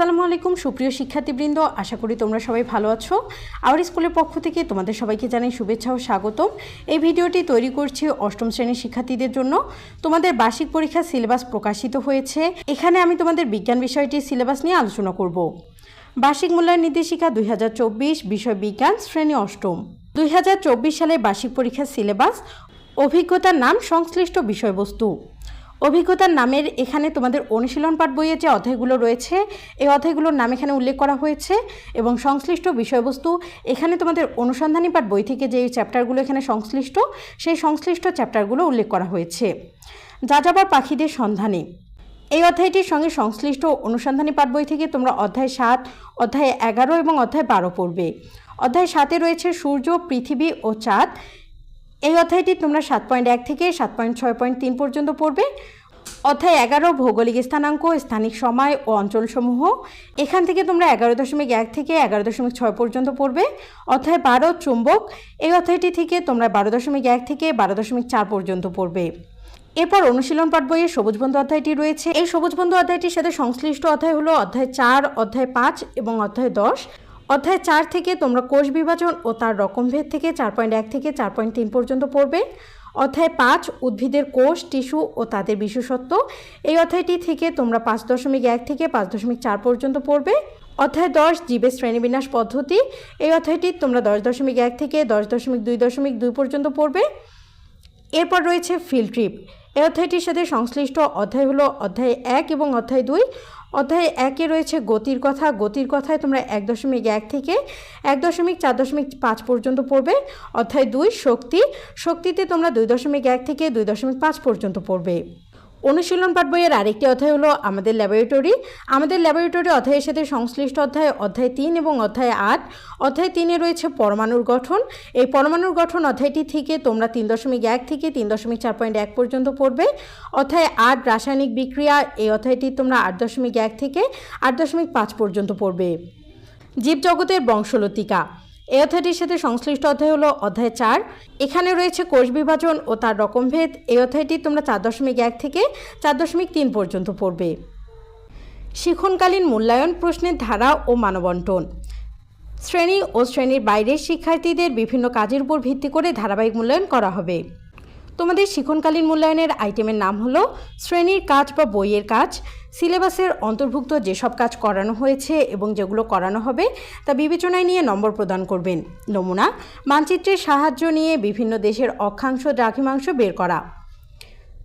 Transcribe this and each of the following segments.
আসসালামু আলাইকুম, সুপ্রিয় শিক্ষার্থীবৃন্দ। আশা করি তোমরা সবাই ভালো আছো। আওয়ার স্কুলের পক্ষ থেকে তোমাদের সবাইকে জানাই শুভেচ্ছা ও স্বাগতম। এই ভিডিওটি তৈরি করছি অষ্টম শ্রেণির শিক্ষার্থীদের জন্য। তোমাদের বার্ষিক পরীক্ষার সিলেবাস প্রকাশিত হয়েছে। এখানে আমি তোমাদের বিজ্ঞান বিষয়টির সিলেবাস নিয়ে আলোচনা করব। বার্ষিক মূল্যায়ন নির্দেশিকা দুই হাজার চব্বিশ, বিষয় বিজ্ঞান, শ্রেণি অষ্টম। দুই হাজার চব্বিশ সালে বার্ষিক পরীক্ষার সিলেবাস, অভিজ্ঞতার নাম, সংশ্লিষ্ট বিষয়বস্তু। অভিজ্ঞতার নামের এখানে তোমাদের অনুশীলন পাঠ বইয়ে যে অধ্যায়গুলো রয়েছে, এই অধ্যায়গুলোর নাম এখানে উল্লেখ করা হয়েছে এবং সংশ্লিষ্ট বিষয়বস্তু এখানে তোমাদের অনুসন্ধানী পাঠ বই থেকে যে চ্যাপ্টারগুলো এখানে সংশ্লিষ্ট, সেই সংশ্লিষ্ট চ্যাপ্টারগুলো উল্লেখ করা হয়েছে। যাযাবর পাখিদের সন্ধানে। এই অধ্যায়টির সঙ্গে সংশ্লিষ্ট অনুসন্ধানী পাঠ বই থেকে তোমরা অধ্যায় সাত, অধ্যায় এগারো এবং অধ্যায় বারো পড়বে। অধ্যায় সাতে রয়েছে সূর্য, পৃথিবী ও চাঁদ। এই অধ্যায়টি তোমরা সাত পয়েন্ট এক থেকে সাত পয়েন্ট ছয় পয়েন্ট তিন পর্যন্ত পড়বে। অধ্যায় এগারো, ভৌগোলিক স্থানাঙ্ক, স্থানিক সময় ও অঞ্চলসমূহ। এখান থেকে তোমরা এগারো দশমিক এক থেকে এগারো দশমিক ছয় পর্যন্ত পড়বে। অধ্যায় বারো, চুম্বক। এই অধ্যায়টি থেকে তোমরা বারো দশমিক এক থেকে বারো দশমিক চার পর্যন্ত পড়বে। এরপর অনুশীলন পাঠ বইয়ে সবুজ বন্ধু অধ্যায়টি রয়েছে। এই সবুজ বন্ধু অধ্যায়টির সাথে সংশ্লিষ্ট অধ্যায় হলো অধ্যায় চার, অধ্যায় পাঁচ এবং অধ্যায় দশ। অধ্যায় চার থেকে তোমরা কোষ বিভাজন ও তার রকমভেদ থেকে চার পয়েন্ট এক থেকে চার পয়েন্ট তিন পর্যন্ত পড়বে। অধ্যায় পাঁচ, উদ্ভিদের কোষ, টিস্যু ও তাদের বিশেষত্ব। এই অধ্যায়টি থেকে তোমরা পাঁচ দশমিক এক থেকে পাঁচ দশমিক চার পর্যন্ত পড়বে। অধ্যায় দশ, জীবের শ্রেণীবিন্যাস পদ্ধতি। এই অধ্যায়টি তোমরা দশ দশমিক এক থেকে দশ দশমিক দুই দশমিক দুই পর্যন্ত পড়বে। এরপর রয়েছে ফিল্ড ট্রিপ এই অধ্যায়টির সাথে সংশ্লিষ্ট অধ্যায় হলো অধ্যায় এক এবং অধ্যায় দুই। অধ্যায় একে রয়েছে গতির কথা। গতির কথায় তোমরা এক দশমিক এক থেকে এক দশমিক চার দশমিক পাঁচ পর্যন্ত পড়বে। অধ্যায় দুই, শক্তি। শক্তিতে তোমরা দুই দশমিক এক থেকে দুই দশমিক পাঁচ পর্যন্ত পড়বে। অনুশীলন পাঠ বইয়ের আরেকটি অধ্যায় হলো আমাদের ল্যাবরেটরি। আমাদের ল্যাবরেটরি অধ্যায়ের সাথে সংশ্লিষ্ট অধ্যায় অধ্যায় তিন এবং অধ্যায় আট। অধ্যায় তিনে রয়েছে পরমাণুর গঠন। এই পরমাণুর গঠন অধ্যায়টি থেকে তোমরা তিন দশমিক এক থেকে তিন দশমিক চার পয়েন্ট এক পর্যন্ত পড়বে। অধ্যায় আট, রাসায়নিক বিক্রিয়া, এই অধ্যায়টি তোমরা আট দশমিক এক থেকে আট দশমিক পাঁচ পর্যন্ত পড়বে। জীবজগতের বংশলতিকা। এই অধ্যায়টির সাথে সংশ্লিষ্ট অধ্যায় হলো অধ্যায় চার। এখানে রয়েছে কোষ বিভাজন ও তার রকমভেদ এই অধ্যায়টি তোমরা চার দশমিক এক থেকে চার দশমিক তিন পর্যন্ত পড়বে। শিক্ষণকালীন মূল্যায়ন প্রশ্নের ধারা ও মানবন্টন। শ্রেণি ও শ্রেণির বাইরের শিক্ষার্থীদের বিভিন্ন কাজের উপর ভিত্তি করে ধারাবাহিক মূল্যায়ন করা হবে। তোমাদের শিক্ষণকালীন মূল্যায়নের আইটেমের নাম হলো শ্রেণির কাজ বা বইয়ের কাজ, সিলেবাসের অন্তর্ভুক্ত যেসব কাজ করানো হয়েছে এবং যেগুলো করানো হবে তা বিবেচনায় নিয়ে নম্বর প্রদান করবেন। নমুনা, মানচিত্রের সাহায্য নিয়ে বিভিন্ন দেশের অক্ষাংশ দ্রাঘিমাংশ বের করা।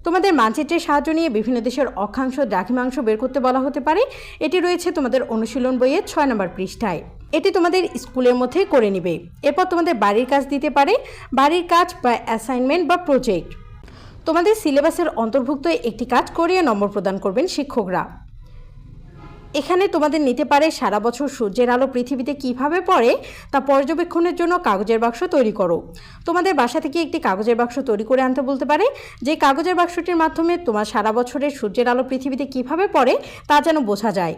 তোমাদের মানচিত্রের সাহায্য নিয়ে বিভিন্ন দেশের অক্ষাংশ দ্রাঘিমাংশ বের করতে বলা হতে পারে। এটি রয়েছে তোমাদের অনুশীলন বইয়ের ছয় নম্বর পৃষ্ঠায়। এটি তোমাদের স্কুলের মধ্যে করে নিবে। এরপর তোমাদের বাড়ির কাজ দিতে পারে, বাড়ির কাজ বা অ্যাসাইনমেন্ট বা প্রজেক্ট তোমাদের সিলেবাসের অন্তর্ভুক্ত একটি কাজ করিয়ে নম্বর প্রদান করবেন শিক্ষকরা। এখানে তোমাদের নিতে পারে সারা বছর সূর্যের আলো পৃথিবীতে কীভাবে পড়ে তা পর্যবেক্ষণের জন্য কাগজের বাক্স তৈরি করো। তোমাদের বাসা থেকে একটি কাগজের বাক্স তৈরি করে আনতে বলতে পারে, যে কাগজের বাক্সটির মাধ্যমে তোমার সারা বছরের সূর্যের আলো পৃথিবীতে কীভাবে পড়ে তা যেন বোঝা যায়।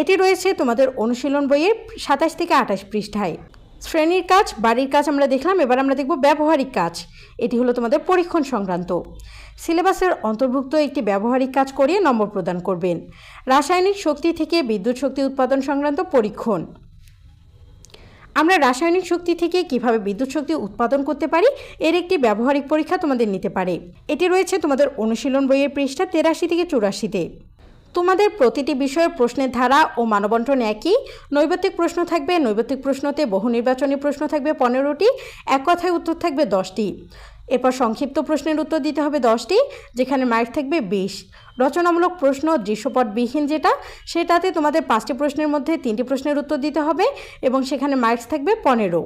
এটি রয়েছে তোমাদের অনুশীলন বইয়ের সাতাশ থেকে আঠাশ পৃষ্ঠায়। শ্রেণির কাজ, বাড়ির কাজ আমরা দেখলাম, এবার আমরা দেখব ব্যবহারিক কাজ। এটি হলো তোমাদের পরীক্ষণ সংক্রান্ত। সিলেবাসের অন্তর্ভুক্ত একটি ব্যবহারিক কাজ করিয়ে নম্বর প্রদান করবেন। রাসায়নিক শক্তি থেকে বিদ্যুৎ শক্তি উৎপাদন সংক্রান্ত পরীক্ষণ। আমরা রাসায়নিক শক্তি থেকে কীভাবে বিদ্যুৎ শক্তি উৎপাদন করতে পারি, এর একটি ব্যবহারিক পরীক্ষা তোমাদের নিতে পারে। এটি রয়েছে তোমাদের অনুশীলন বইয়ের পৃষ্ঠা তেরাশি থেকে চুরাশিতে। তোমাদের প্রতিটি বিষয়ের প্রশ্নের ধারা ও মানবন্টন একই। নৈবেত্তিক প্রশ্ন থাকবে নৈবেত্তিক প্রশ্নতে বহু নির্বাচনী প্রশ্ন থাকবে পনেরোটি, এক কথায় উত্তর থাকবে দশটি। এরপর সংক্ষিপ্ত প্রশ্নের উত্তর দিতে হবে দশটি, যেখানে মার্ক থাকবে বিশ। রচনামূলক প্রশ্ন দৃশ্যপটবিহীন যেটা, সেটাতে তোমাদের পাঁচটি প্রশ্নের মধ্যে তিনটি প্রশ্নের উত্তর দিতে হবে এবং সেখানে মার্কস থাকবে পনেরো।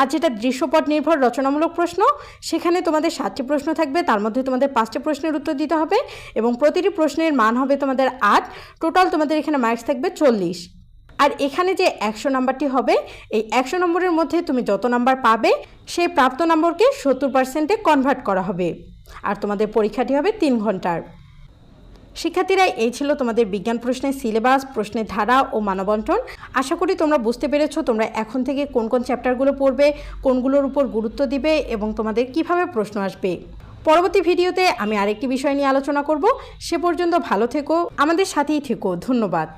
আর যেটা দৃশ্যপট নির্ভর রচনামূলক প্রশ্ন, সেখানে তোমাদের সাতটি প্রশ্ন থাকবে। তার মধ্যে তোমাদের পাঁচটি প্রশ্নের উত্তর দিতে হবে এবং প্রতিটি প্রশ্নের মান হবে তোমাদের আট। টোটাল তোমাদের এখানে মার্কস থাকবে চল্লিশ। আর এখানে যে একশো নাম্বারটি হবে, এই একশো নম্বরের মধ্যে তুমি যত নাম্বার পাবে সেই প্রাপ্ত নম্বরকে সত্তর পার্সেন্টে কনভার্ট করা হবে। আর তোমাদের পরীক্ষাটি হবে তিন ঘণ্টার। শিক্ষার্থীরা, এই ছিল তোমাদের বিজ্ঞান প্রশ্নের সিলেবাস, প্রশ্নের ধারা ও মানবন্টন আশা করি তোমরা বুঝতে পেরেছ তোমরা এখন থেকে কোন কোন চ্যাপ্টারগুলো পড়বে, কোনগুলোর উপর গুরুত্ব দিবে এবং তোমাদের কীভাবে প্রশ্ন আসবে। পরবর্তী ভিডিওতে আমি আরেকটি বিষয় নিয়ে আলোচনা করব। সে পর্যন্ত ভালো থেকো, আমাদের সাথেই থেকো। ধন্যবাদ।